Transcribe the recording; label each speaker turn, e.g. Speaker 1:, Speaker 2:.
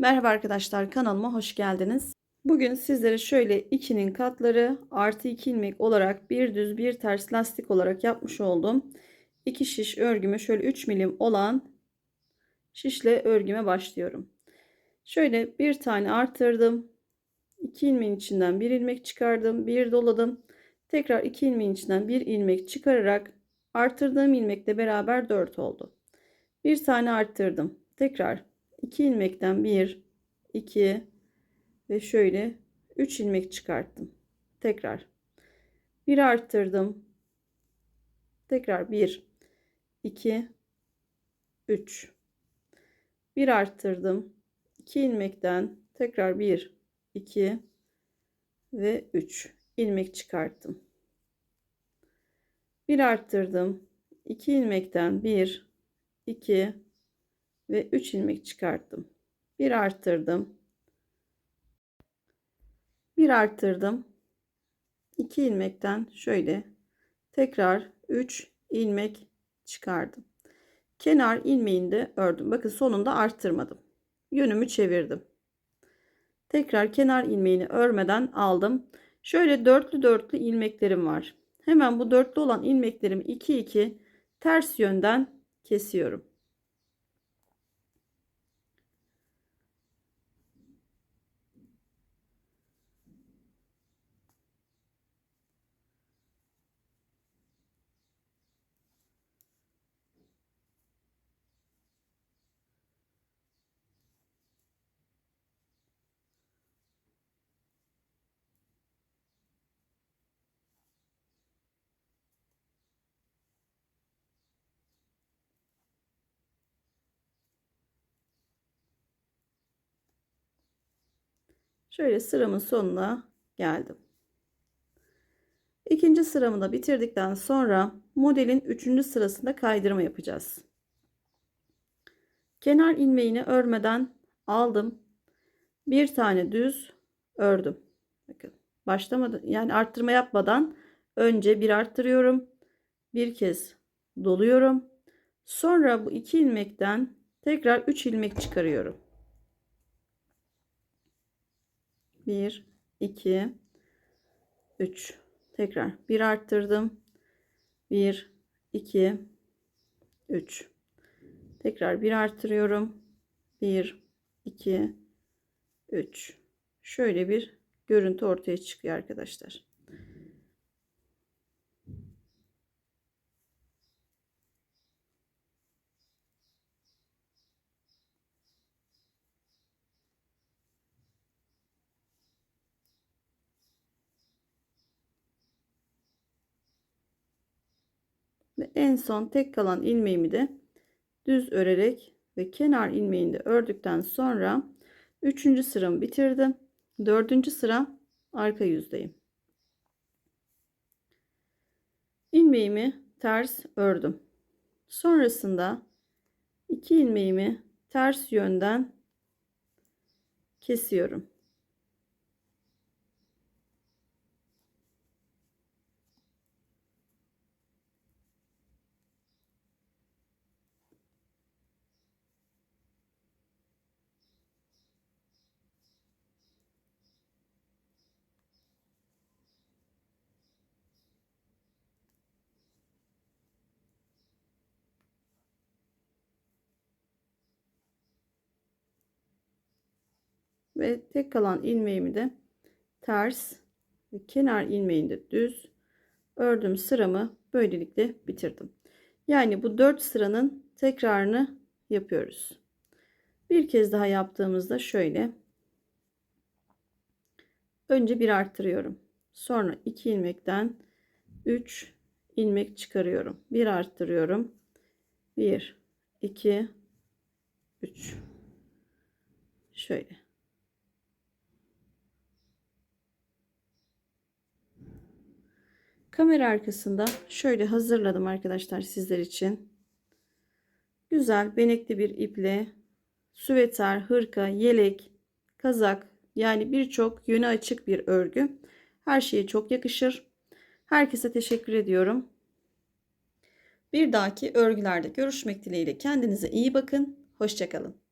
Speaker 1: Merhaba arkadaşlar kanalıma hoş geldiniz. Bugün sizlere şöyle 2'nin katları artı 2 ilmek olarak bir düz bir ters lastik olarak yapmış olduğum 2 şiş örgümü şöyle 3 milim olan şişle örgüme başlıyorum. Şöyle bir tane artırdım. 2 ilmeğin içinden bir ilmek çıkardım. Bir doladım. Tekrar 2 ilmeğin içinden bir ilmek çıkararak artırdığım ilmekle beraber 4 oldu. Bir tane arttırdım. Tekrar 2 ilmekten 1 2 ve şöyle 3 ilmek çıkarttım. Tekrar bir arttırdım. Tekrar 1 2 3 bir arttırdım. 2 ilmekten tekrar 1 2 ve 3 ilmek çıkarttım. Bir arttırdım. 2 ilmekten 1 2 ve 3 ilmek çıkarttım. Bir arttırdım. Bir arttırdım. 2 ilmekten şöyle tekrar 3 ilmek çıkardım. Kenar ilmeğini de ördüm. Bakın sonunda arttırmadım. Yönümü çevirdim. Tekrar kenar ilmeğini örmeden aldım. Şöyle dörtlü dörtlü ilmeklerim var. Hemen bu dörtlü olan ilmeklerimi 2 2 ters yönden kesiyorum. Şöyle sıramın sonuna geldim. İkinci sıramı da bitirdikten sonra modelin üçüncü sırasında kaydırma yapacağız. Kenar ilmeğini örmeden aldım. Bir tane düz ördüm. Bakın başlamadan yani arttırma yapmadan önce bir arttırıyorum. Bir kez doluyorum. Sonra bu iki ilmekten tekrar 3 ilmek çıkarıyorum. 1 2 3 tekrar. Bir arttırdım. 1 2 3 tekrar bir arttırıyorum. 1 2 3 şöyle bir görüntü ortaya çıkıyor arkadaşlar Ve en son tek kalan ilmeğimi de düz örerek ve kenar ilmeğini de ördükten sonra 3. sıramı bitirdim. 4. sıra arka yüzdeyim. ilmeğimi ters ördüm. Sonrasında 2 ilmeğimi ters yönden kesiyorum. Ve tek kalan ilmeğimi de ters ve kenar ilmeğini de düz ördüm sıramı böylelikle bitirdim. Yani bu 4 sıranın tekrarını yapıyoruz. Bir kez daha yaptığımızda şöyle önce bir arttırıyorum. Sonra 2 ilmekten 3 ilmek çıkarıyorum. Bir arttırıyorum. 1 2 3 şöyle Kamera arkasında şöyle hazırladım arkadaşlar sizler için. Güzel benekli bir iple süveter, hırka, yelek, kazak yani birçok yönü açık bir örgü. Her şeye çok yakışır. Herkese teşekkür ediyorum. Bir dahaki örgülerde görüşmek dileğiyle kendinize iyi bakın. Hoşçakalın.